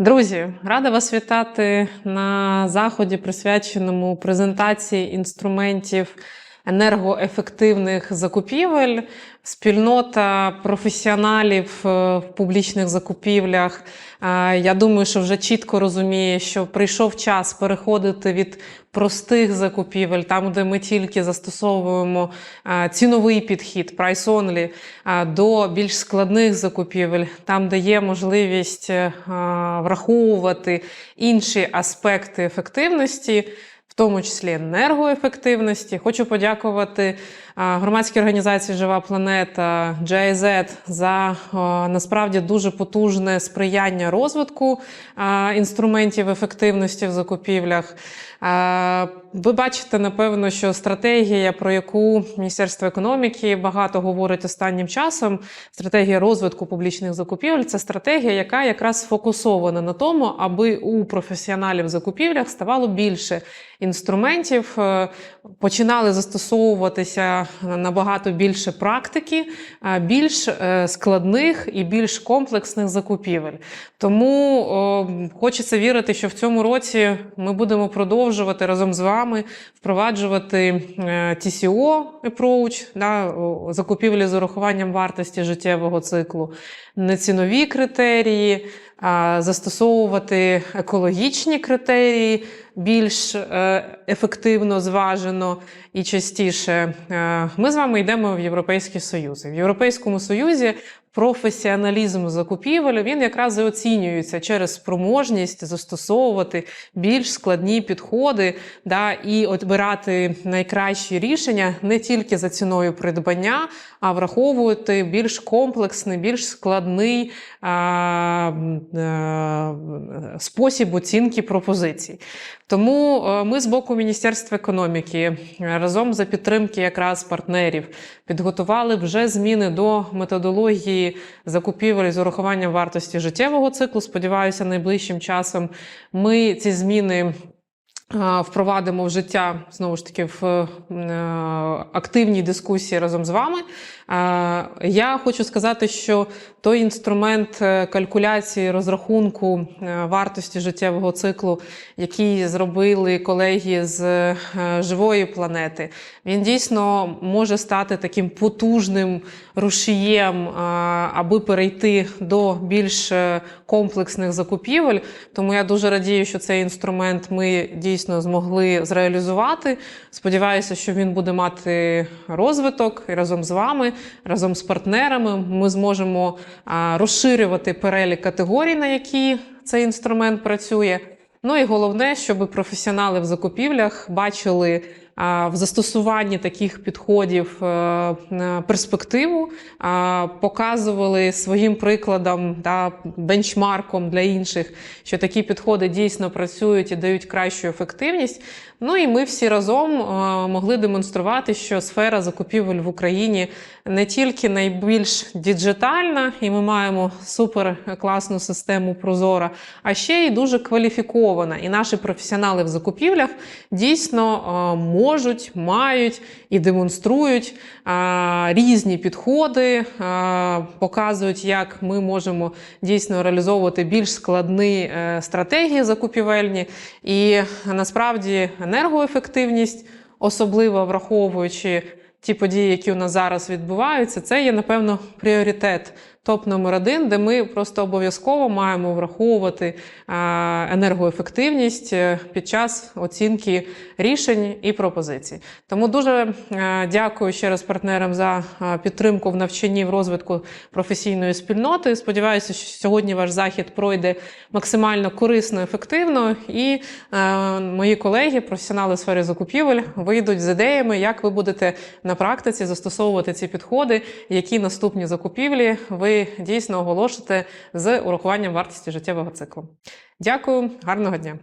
Друзі, рада вас вітати на заході, присвяченому презентації інструментів енергоефективних закупівель. Спільнота професіоналів е, в публічних закупівлях. е, Я думаю, що вже чітко розуміє, що прийшов час переходити від простих закупівель, там, де ми тільки застосовуємо е, ціновий підхід, е, до більш складних закупівель, там, де є можливість враховувати інші аспекти ефективності. В тому числі енергоефективності. Хочу подякувати громадській організації Жива планета GIZ за насправді дуже потужне сприяння розвитку інструментів ефективності в закупівлях. Ви бачите, напевно, що стратегія, про яку Міністерство економіки багато говорить останнім часом, стратегія розвитку публічних закупівель це стратегія, яка якраз сфокусована на тому, аби у професіоналів закупівлях ставало більше інструментів, е, починали застосовуватися набагато більше практики, е, більш е, складних і більш комплексних закупівель. Тому хочеться вірити, що в цьому році ми будемо продовжувати разом з вами впроваджувати TCO approach, да, закупівлі з урахуванням вартості життєвого циклу, нецінові критерії, застосовувати екологічні критерії більш е, ефективно, зважено і частіше. Е, Ми з вами йдемо в Європейський Союз. В Європейському Союзі професіоналізм закупівель він якраз і оцінюється через спроможність застосовувати більш складні підходи да, і обирати найкращі рішення не тільки за ціною придбання, а враховувати більш комплексний, більш складний а, а, спосіб оцінки пропозицій. Тому е, ми з боку Міністерства економіки е, разом за підтримки якраз партнерів підготували вже зміни до методології закупівель з урахуванням вартості життєвого циклу. Сподіваюся, найближчим часом ми ці зміни. Впровадимо в життя знову ж таки в е, активній дискусії разом з вами. Я хочу сказати, що той інструмент е, калькуляції розрахунку е, вартості життєвого циклу, який зробили колеги з е, живої планети, він дійсно може стати таким потужним рушієм, аби перейти до більш комплексних закупівель. Тому я дуже радію, що цей інструмент ми дійсно змогли зреалізувати. Сподіваюся, що він буде мати розвиток і разом з вами, разом з партнерами. Ми зможемо розширювати перелік категорій, на які цей інструмент працює. Ну і головне, щоб професіонали в закупівлях бачили в застосуванні таких підходів е, перспективу, показували своїм прикладом та бенчмарком для інших, що такі підходи дійсно працюють і дають кращу ефективність. Ну і ми всі разом е, могли демонструвати, що сфера закупівель в Україні не тільки найбільш діджитальна, і ми маємо супер класну систему Прозора, а ще й дуже кваліфікована. І наші професіонали в закупівлях дійсно е, можуть, мають і демонструють різні підходи, показують, як ми можемо дійсно реалізовувати більш складні е, стратегії закупівельні. І насправді енергоефективність, особливо враховуючи ті події, які у нас зараз відбуваються, це є, напевно, пріоритет топ номер один, де ми просто обов'язково маємо враховувати енергоефективність е, під час оцінки рішень і пропозицій. Тому дуже е, дякую ще раз партнерам за е, підтримку в навчанні в розвитку професійної спільноти. Сподіваюся, що сьогодні ваш захід пройде максимально корисно, ефективно, і е, мої колеги, професіонали в сфері закупівель, вийдуть з ідеями, як ви будете на практиці застосовувати ці підходи, які наступні закупівлі ви дійсно оголошувати з урахуванням вартості життєвого циклу. Дякую, гарного дня!